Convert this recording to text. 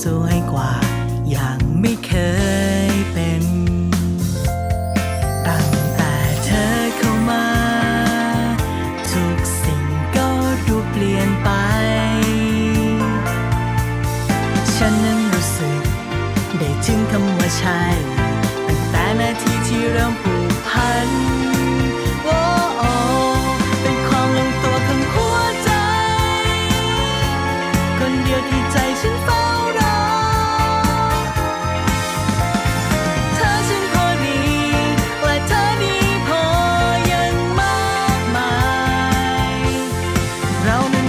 สวยกว่า อย่างไม่เคยเป็น ตั้งแต่เธอเข้ามา ทุกสิ่งก็ดูเปลี่ยนไป ฉันนั้นรู้สึก ได้ถึงคำว่าใช่ ตั้งแต่นาทีที่เริ่มผูกพันเป็นความลงตัวของหัวใจ คนเดียวที่ใจ round